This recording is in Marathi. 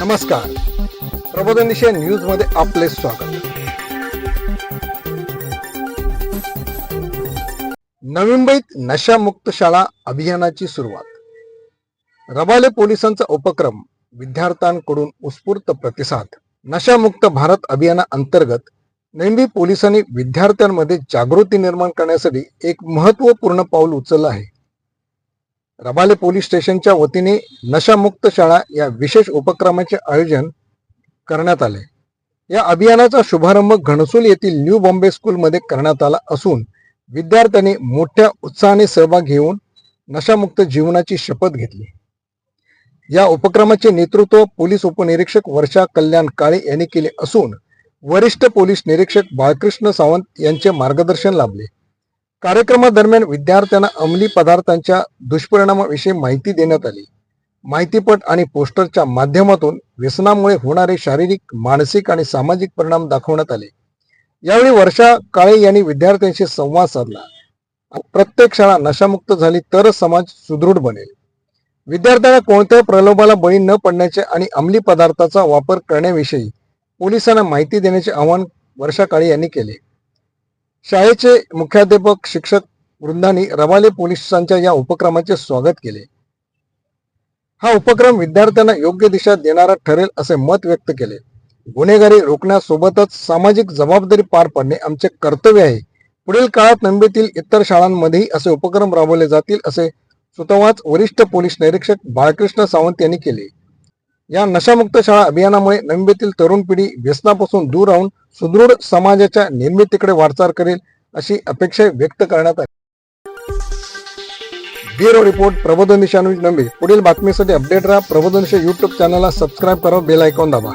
नमस्कार. प्रबोधन दिशा न्यूजमध्ये आपले स्वागत. नवी मुंबईत नशामुक्त शाळा अभियानाची सुरुवात. रबाले पोलिसांचा उपक्रम विद्यार्थ्यांकडून उत्स्फूर्त प्रतिसाद. नशामुक्त भारत अभियाना अंतर्गत नेहमी पोलिसांनी विद्यार्थ्यांमध्ये जागृती निर्माण करण्यासाठी एक महत्त्वपूर्ण पाऊल उचललं आहे. रबाले पोलीस स्टेशनच्या वतीने नशामुक्त शाळा या विशेष उपक्रमाचे आयोजन करण्यात आले. या अभियानाचा शुभारंभ घणसूल येथील न्यू बॉम्बे स्कूलमध्ये करण्यात आला असून विद्यार्थ्यांनी मोठ्या उत्साहाने सहभाग घेऊन नशामुक्त जीवनाची शपथ घेतली. या उपक्रमाचे नेतृत्व पोलीस उपनिरीक्षक वर्षा कल्याण काळे यांनी केले असून वरिष्ठ पोलीस निरीक्षक बाळकृष्ण सावंत यांचे मार्गदर्शन लाभले. कार्यक्रमादरम्यान विद्यार्थ्यांना अंमली पदार्थांच्या दुष्परिणामाविषयी माहिती देण्यात आली. माहितीपट आणि पोस्टरच्या माध्यमातून व्यसनामुळे होणारे शारीरिक मानसिक आणि सामाजिक परिणाम दाखवण्यात आले. यावेळी वर्षा काळे यांनी विद्यार्थ्यांशी संवाद साधला. प्रत्येक शाळा नशामुक्त झाली तरच समाज सुदृढ बनेल. विद्यार्थ्यांना कोणत्याही प्रलोभाला बळी न पडण्याचे आणि अंमली पदार्थाचा वापर करण्याविषयी पोलिसांना माहिती देण्याचे आवाहन वर्षा काळे यांनी केले. शाळेचे मुख्याध्यापक शिक्षक वृंदांनी रमाले पोलिसांच्या या उपक्रमाचे स्वागत केले. हा उपक्रम विद्यार्थ्यांना योग्य दिशा देणारा ठरेल असे मत व्यक्त केले. गुन्हेगारी रोखण्यासोबतच सामाजिक जबाबदारी पार पाडणे आमचे कर्तव्य आहे. पुढील काळात नंबेतील इतर शाळांमध्येही असे उपक्रम राबवले जातील असे सुतवाच वरिष्ठ पोलीस निरीक्षक बाळकृष्ण सावंत यांनी केले. या नशामुक्त शाळा अभियानामुळे नंबेतील तरुण पिढी व्यसनापासून दूर राहून सुदृढ समाजाच्या निर्मितीकडे वाटचाल करेल अशी अपेक्षा व्यक्त करण्यात आली. ब्युरो रिपोर्ट प्रबोधन दिशा न्यूज नंबे. पुढील बातमीसाठी अपडेट राहा प्रबोधन युट्यूब चॅनलला सबस्क्राईब करा बेल आयकॉन दाबा.